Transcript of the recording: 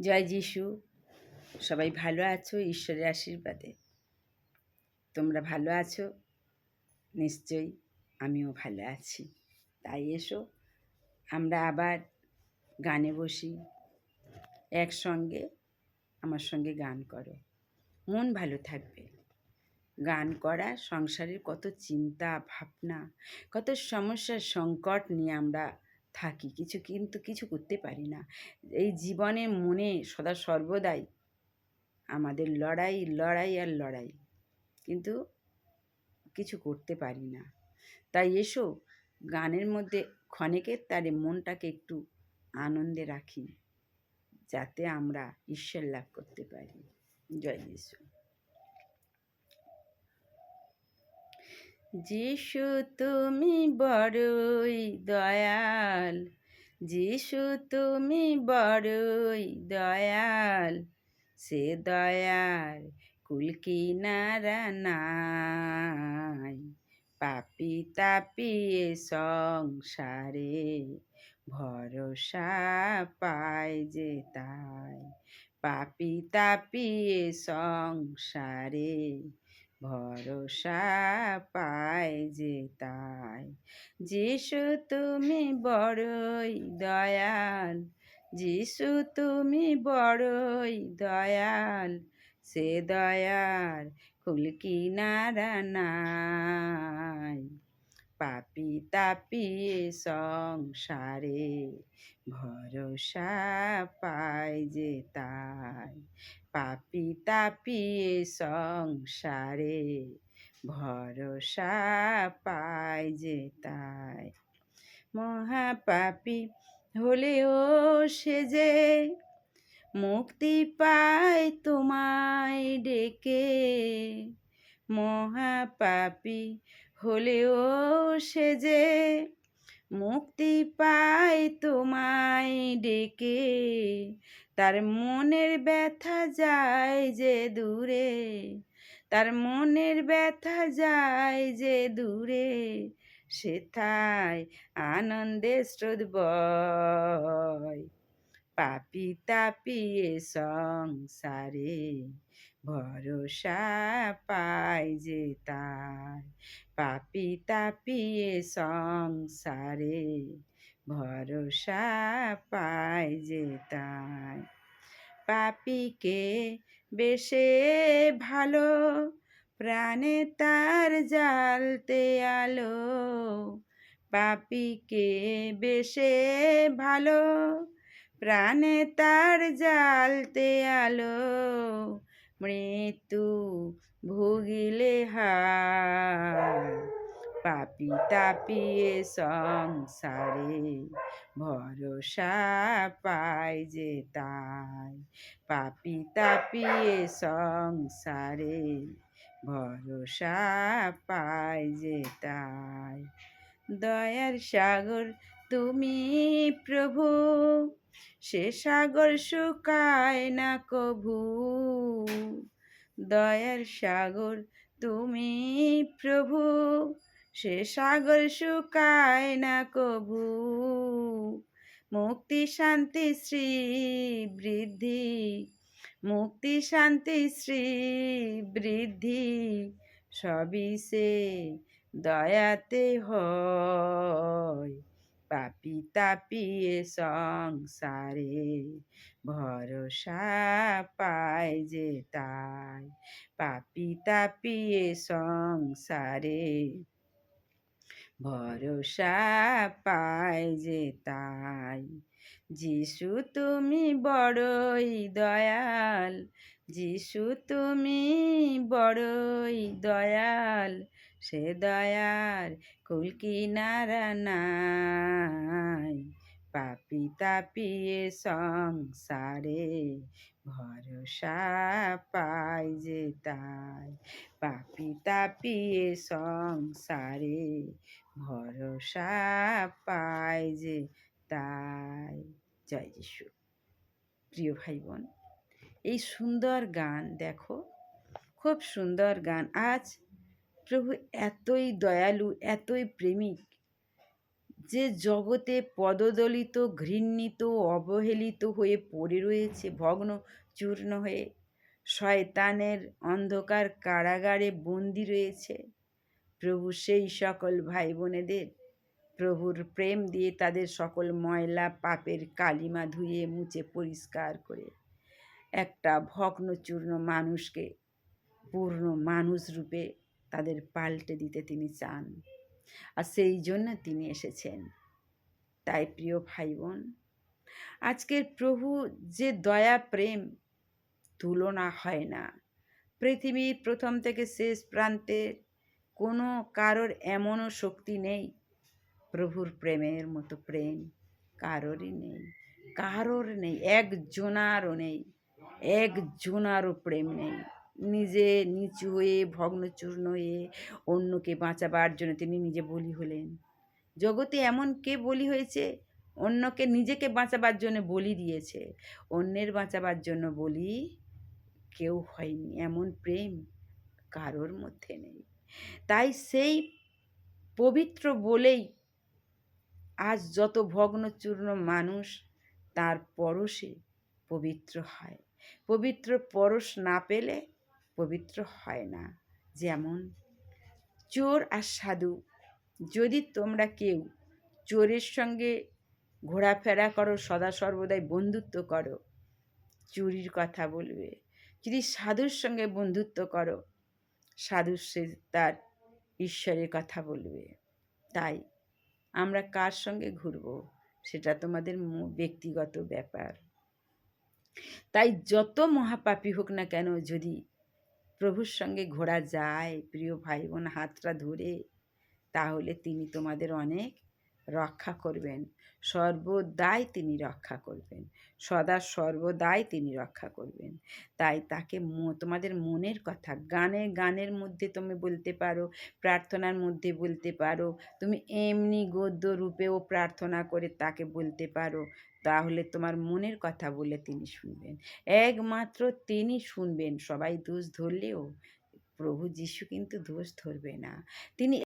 জয় যিশু। সবাই ভালো আছো ঈশ্বরের আশীর্বাদে। তোমরা ভালো আছো? নিশ্চয়ই আমিও ভালো আছি। তাই এসো, আমরা আবার গানে বসি। একসঙ্গে আমার সঙ্গে গান করো। মন ভালো থাকবে। গান করা সংসারের কত চিন্তা, ভাবনা, কত সমস্যার সংকট নিয়ে আমরা থাকি, কিছু কিন্তু কিছু করতে পারি না। এই জীবনে মনে সদা সর্বদাই আমাদের লড়াই লড়াই আর লড়াই। কিন্তু কিছু করতে পারি না। তাই এসো, গানের মধ্যে ক্ষণেকের তারে মনটাকে একটু আনন্দে রাখি, যাতে আমরা ঈশ্বর লাভ করতে পারি। জয় যিশু। যিশু, তুমি বড়ই দয়াল। যিশু, তুমি বড়ই দয়াল। সে দয়াল কুলকি নারা নাই। পাপি তাপিয়ে সংসারে ভরসা পায় যে তাই। পাপি তাপিয়ে সংসারে ভরসা পায় যে তাই। যিশু তুমি বড়ই দয়াল, যিশু তুমি বড়ই দয়াল, সে দয়ার কুল কিনারা নাই। পাপি তাপিয়ে সংসারে ভরসা পায় যে তাই। পাপি তাপিয়ে সংসারে ভরসা পায় যে তাই। মহাপাপি হলেও সে যে মুক্তি পায় তোমায় ডেকে। মহাপাপি হলেও সে যে মুক্তি পায় তোমায় ডেকে, তার মনের ব্যথা যায় যে দূরে, তার মনের ব্যথা যায় যে দূরে সে সেথায় আনন্দে স্রোত বয়। পাপি তাপিয়ে সংসারে ভরসা পায় যে তার। পাপি তাপিয়ে সংসারে ভরসা পায় যে তাই পাপিকে বেশে ভালো, প্রাণে তার জালতে আলো। পাপিকে বেশে ভালো প্রাণে তার জালতে আলো, মৃত্যু ভুগিলে হায় পাপি তাপিয়ে সংসারে ভরসা পায় যে তাই। পাপি তাপিয়ে সংসারে ভরসা পায় যে তাই। দয়ার সাগর, তুমি প্রভু। সে সাগর শুকায় না কভু। দয়ার সাগর, তুমি প্রভু। সে সাগর শুকায় না কভু। মুক্তি, শান্তি শ্রী বৃদ্ধি মুক্তি, শান্তি শ্রী বৃদ্ধি সবই সে দয়াতে হয়। তাপিয়ে সংসারে ভরসা পায় যে তাই। পাপি তাপিয়ে সংসারে ভরসা পায় যে তাই। যিশু তুমি বড়ই দয়াল, যিশু তুমি বড়ই দয়াল সে দয়ার কুলকিনারা নাই। পাপি তাপিয়ে সংসারে ভরসা পাই যে তাই। পাপি তাপিয়ে সংসারে ভরসা পাই যে তাই। জয় যিশু। প্রিয় ভাই বোন এই সুন্দর গান দেখো, খুব সুন্দর গান। আজ প্রভু এতই দয়ালু, এতই প্রেমিক যে জগতে পদদলিত, ঘৃণিত, অবহেলিত হয়ে পড়ে রয়েছে, ভগ্ন, চূর্ণ হয়ে শয়তানের অন্ধকার কারাগারে বন্দি রয়েছে। প্রভু সেই সকল ভাই বোনেদের প্রভুর প্রেম দিয়ে তাদের সকল ময়লা, পাপের কালিমা ধুয়ে মুছে পরিষ্কার করে একটা ভগ্নচূর্ণ মানুষকে পূর্ণ মানুষ রূপে তাদের পাল্টে দিতে তিনি চান। আর সেই জন্য তিনি এসেছেন। তাই প্রিয় ভাই বোন আজকের প্রভু যে দয়া, প্রেম তুলনা হয় না। পৃথিবীর প্রথম থেকে শেষ প্রান্তে কোনো কারোর এমনও শক্তি নেই। প্রভুর প্রেমের মতো প্রেম কারোরই নেই, কারোর নেই, একজনারও নেই, একজনারও প্রেম নেই। নিজে নিচু হয়ে, ভগ্নচূর্ণ হয়ে অন্যকে বাঁচাবার জন্য তিনি নিজে বলি হলেন। জগতে এমন কে বলি হয়েছে? অন্যকে নিজেকে বাঁচাবার জন্য বলি দিয়েছে। অন্যের বাঁচাবার জন্য বলি কেউ হয়নি, এমন প্রেম কারোর মধ্যে নেই। তাই সেই পবিত্র বলেই আজ যত ভগ্নচূর্ণ মানুষ, তার পরশে পবিত্র হয়। পবিত্র পরশ না পেলে পবিত্র হয় না। যেমন, চোর আর সাধু, যদি তোমরা কেউ চোরের সঙ্গে ঘোরাফেরা করো, সদা সর্বদাই বন্ধুত্ব করো, চুরির কথা বলবে। যদি সাধুর সঙ্গে বন্ধুত্ব করো, সাধু সে তার ঈশ্বরের কথা বলবে। তাই আমরা কার সঙ্গে ঘুরব, সেটা তোমাদের ব্যক্তিগত ব্যাপার। তাই যত মহাপাপী হোক না কেন, যদি প্রভুর সঙ্গে ঘোরা যায় প্রিয় ভাই বোন হাতটা ধরে তাহলে তিনি তোমাদের অনেক রক্ষা করবেন। সর্বদাই তিনি রক্ষা করবেন। সদা সর্বদাই তিনি রক্ষা করবেন। তাই তাকে তোমাদের মনের কথা, গানে গানের মধ্যে তুমি বলতে পারো, প্রার্থনার মধ্যে বলতে পারো, তুমি এমনি গদ্য রূপেও প্রার্থনা করে তাকে বলতে পারো, তাহলে তোমার মনের কথা বলে তিনি শুনবেন। একমাত্র তিনি শুনবেন, সবাই দোষ ধরলেও প্রভু যিশু কিন্তু দোষ ধরবে না। তিনি